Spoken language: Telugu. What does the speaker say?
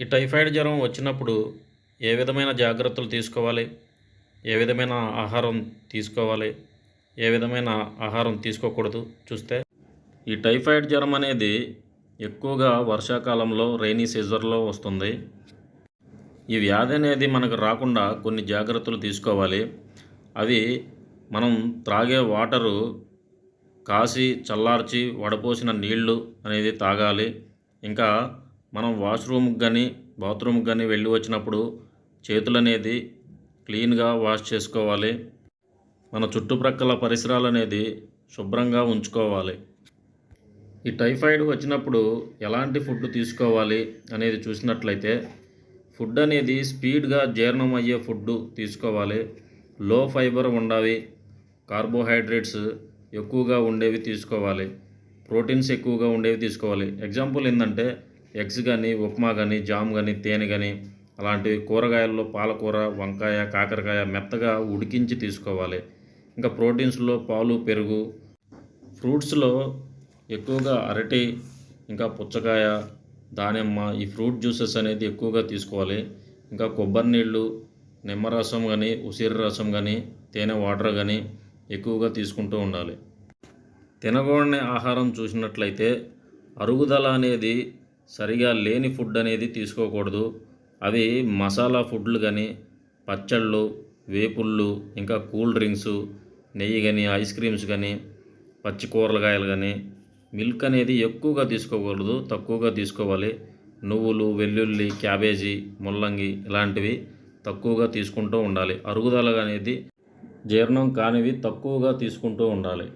ఈ టైఫాయిడ్ జ్వరం వచ్చినప్పుడు ఏ విధమైన జాగ్రత్తలు తీసుకోవాలి? ఏ విధమైన ఆహారం తీసుకోవాలి? ఏ విధమైన ఆహారం తీసుకోకూడదు? చూస్తే ఈ టైఫాయిడ్ జ్వరం అనేది ఎక్కువగా వర్షాకాలంలో రైనీ సీజన్లో వస్తుంది. ఈ వ్యాధి అనేది మనకు రాకుండా కొన్ని జాగ్రత్తలు తీసుకోవాలి. అవి మనం త్రాగే వాటరు కాసి చల్లార్చి వడపోసిన నీళ్ళు అనేది తాగాలి. ఇంకా మనం వాష్రూమ్కి కానీ బాత్రూమ్కి కానీ వెళ్ళి వచ్చినప్పుడు చేతులు అనేది క్లీన్గా వాష్ చేసుకోవాలి. మన చుట్టుప్రక్కల పరిసరాలు అనేది శుభ్రంగా ఉంచుకోవాలి. ఈ టైఫాయిడ్ వచ్చినప్పుడు ఎలాంటి ఫుడ్ తీసుకోవాలి అనేది చూసినట్లయితే ఫుడ్ అనేది స్పీడ్గా జీర్ణం అయ్యే ఫుడ్ తీసుకోవాలి. లో ఫైబర్ ఉండవి కార్బోహైడ్రేట్స్ ఎక్కువగా ఉండేవి తీసుకోవాలి. ప్రోటీన్స్ ఎక్కువగా ఉండేవి తీసుకోవాలి. ఎగ్జాంపుల్ ఏంటంటే ఎగ్స్ కానీ ఉప్మా కానీ జామ్ కానీ తేనె కానీ అలాంటివి కూరగాయల్లో పాలకూర వంకాయ కాకరకాయ మెత్తగా ఉడికించి తీసుకోవాలి. ఇంకా ప్రోటీన్స్లో పాలు పెరుగు ఫ్రూట్స్లో ఎక్కువగా అరటి ఇంకా పుచ్చకాయ దానిమ్మ ఈ ఫ్రూట్ జ్యూసెస్ అనేది ఎక్కువగా తీసుకోవాలి. ఇంకా కొబ్బరి నీళ్ళు నిమ్మరసం కానీ ఉసిరి రసం కానీ తేనె వాటర్ కానీ ఎక్కువగా తీసుకుంటూ ఉండాలి. తినకూడని ఆహారం చూసినట్లయితే అరుగుదల అనేది సరిగా లేని ఫుడ్ అనేది తీసుకోకూడదు. అవి మసాలా ఫుడ్లు కానీ పచ్చళ్ళు వేపుళ్ళు ఇంకా కూల్ డ్రింక్స్ నెయ్యి కానీ ఐస్ క్రీమ్స్ కానీ పచ్చి కూరగాయలు కానీ మిల్క్ అనేది ఎక్కువగా తీసుకోకూడదు తక్కువగా తీసుకోవాలి. నువ్వులు వెల్లుల్లి క్యాబేజీ ముల్లంగి ఇలాంటివి తక్కువగా తీసుకుంటూ ఉండాలి. అరుగుదల అనేది జీర్ణం కానివి తక్కువగా తీసుకుంటూ ఉండాలి.